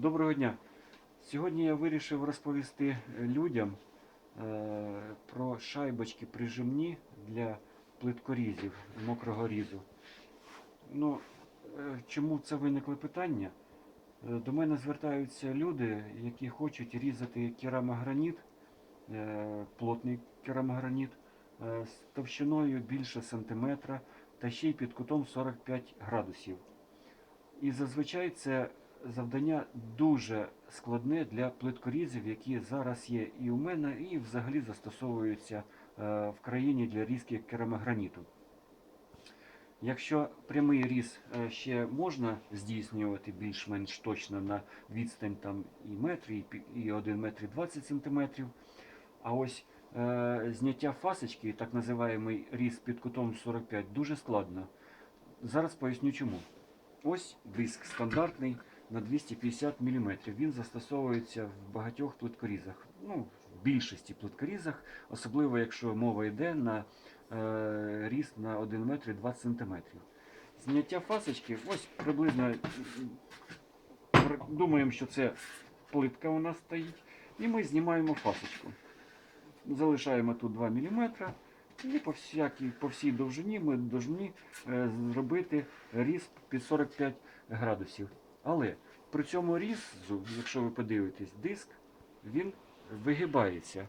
Доброго дня. Сьогодні я вирішив розповісти людям е, про шайбочки прижимні для плиткорізів мокрого різу. Ну, е, чому це виникло питання? Е, До мене звертаються люди, які хочуть різати керамограніт, е, плотний керамограніт е, з товщиною більше сантиметра та ще й під кутом 45 градусів. І зазвичай це завдання дуже складне для плиткорізів, які зараз є і у мене, і взагалі застосовуються е, в країні для різки керамограніту. Якщо прямий різ е, ще можна здійснювати більш-менш точно на відстань там і метр, і 1 метр 20 сантиметрів, а ось е, зняття фасочки, так називаємий різ під кутом 45, дуже складно. Зараз поясню чому. Ось диск стандартний на 250 мм. Він застосовується в багатьох плиткорізах. Ну, в більшості плиткорізах, особливо якщо мова йде на е, ріст на 1 метр і 20 см. Зняття фасочки, ось приблизно думаємо, що це плитка у нас стоїть. І ми знімаємо фасочку. Залишаємо тут 2 мм. І по, всякій, по всій довжині ми повинні е, зробити різ під 45 градусів. Але при цьому різу, якщо ви подивитесь, диск, він вигибається.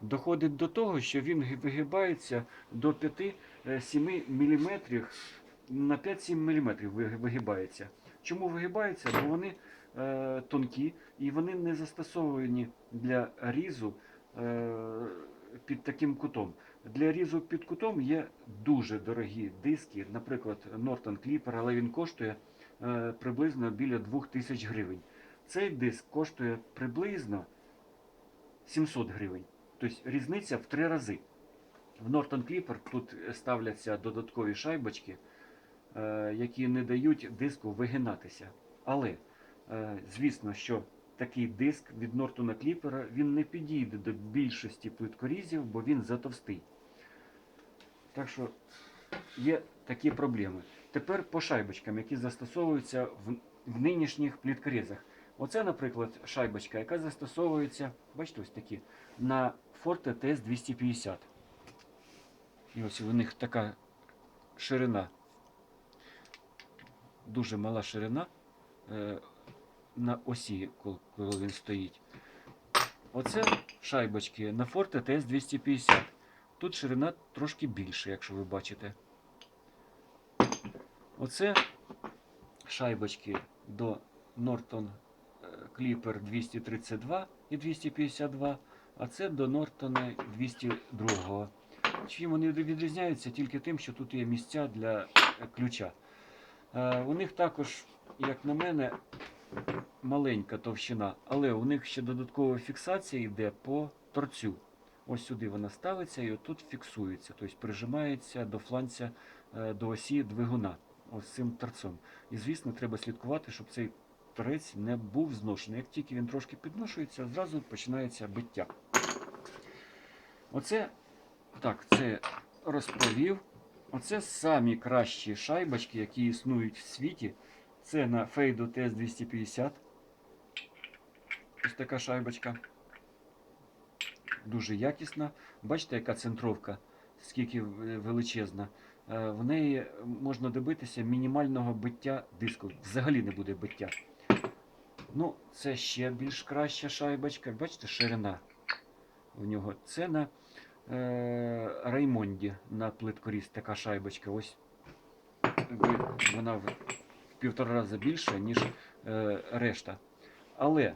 Доходить до того, що він вигибається до 5-7 мм, на 5-7 мм вигибається. Чому вигибається? Бо вони е, тонкі і вони не застосовані для різу е, під таким кутом. Для різу під кутом є дуже дорогі диски, наприклад, Norton Clipper, але він коштує приблизно біля 2000 гривень. Цей диск коштує приблизно 700 гривень. Тобто різниця в три рази. В Norton Clipper тут ставляться додаткові шайбочки, е, які не дають диску вигинатися. Але, е, звісно, що такий диск від Нортона Кліпера він не підійде до більшості плиткорізів, бо він затовстий. Так що є такі проблеми. Тепер по шайбочкам, які застосовуються в, в нинішніх плиткорізах. Оце, наприклад, шайбочка, яка застосовується, бачите, ось такі, на Forte TS 250. І ось у них така ширина, дуже мала ширина е, на осі, коли він стоїть. Оце шайбочки на Forte TS 250. Тут ширина трошки більше, якщо ви бачите. Оце шайбочки до Norton е, Clipper 232 і 252, а це до Norton 202. Чим вони відрізняються? Тільки тим, що тут є місця для е, ключа. Е, У них також, як на мене, маленька товщина, але у них ще додаткова фіксація йде по торцю. Ось сюди вона ставиться і отут фіксується, тобто прижимається до фланця до осі двигуна ось цим торцом. І звісно, треба слідкувати, щоб цей торець не був зношений. Як тільки він трошки підношується, зразу починається биття. Оце так, це розповів. Оце самі кращі шайбочки, які існують в світі. Це на Feido TS250. Ось така шайбочка. Дуже якісна. Бачите, яка центровка, скільки величезна. Е, В неї можна добитися мінімального биття диску. Взагалі не буде биття. Ну, це ще більш краща шайбочка. Бачите, ширина у нього. Це на е, Раймонді на плиткоріз така шайбочка. Ось вона в півтора рази більша, ніж е, решта. Але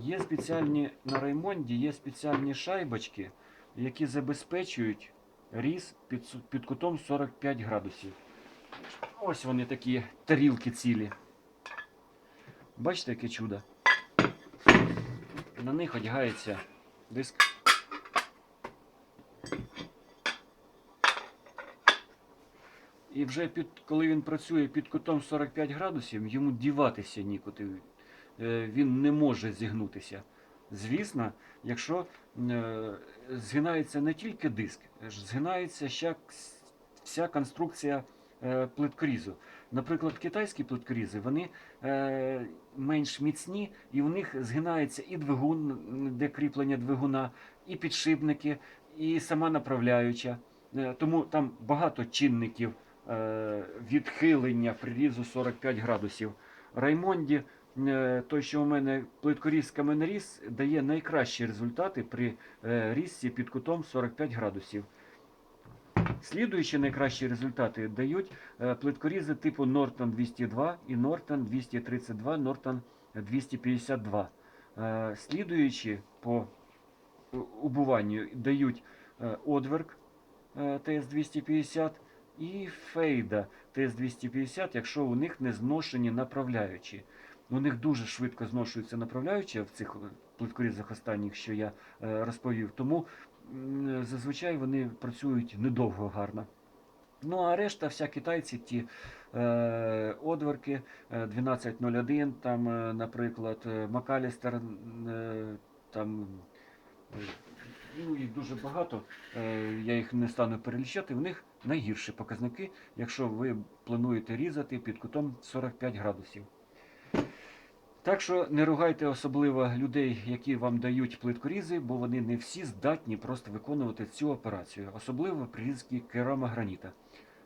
є спеціальні на Раймонді є спеціальні шайбочки, які забезпечують різ під, під кутом 45 градусів. Ось вони такі тарілки цілі. Бачите, яке чудо? На них одягається диск. І вже під, коли він працює під кутом 45 градусів, йому діватися нікуди. Е, Він не може зігнутися. Звісно, якщо е, згинається не тільки диск, згинається ще вся конструкція е, плиткорізу. Наприклад, китайські плиткорізи вони е, менш міцні, і у них згинається і двигун, де кріплення двигуна, і підшипники, і сама направляюча. Тому там багато чинників відхилення прирізу 45 градусів. Раймонді, той, що у мене плиткоріз каменоріз, дає найкращі результати при е, різці під кутом 45 градусів. Слідуючі найкращі результати дають е, плиткорізи типу Norton 202 і Norton 232, Norton 252. Е, Слідуючі по е, убуванню дають е, Одверк ТС-250 і Фейда ТС-250, якщо у них не зношені направляючі. У них дуже швидко зношуються направляючі в цих е, плиткорізах останніх, що я е, розповів. Тому зазвичай вони працюють недовго гарно. Ну а решта, вся китайці, ті е, одверки е, 1201, там, е, наприклад, е, Макалістер, е, там е, ну, їх дуже багато, е, я їх не стану перелічати. В них найгірші показники, якщо ви плануєте різати під кутом 45 градусів. Так що не ругайте особливо людей, які вам дають плиткорізи, бо вони не всі здатні просто виконувати цю операцію, особливо при різці керамограніта.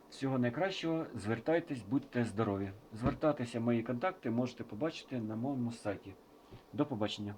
Всього найкращого, звертайтесь, будьте здорові. Звертатися мої контакти можете побачити на моєму сайті. До побачення.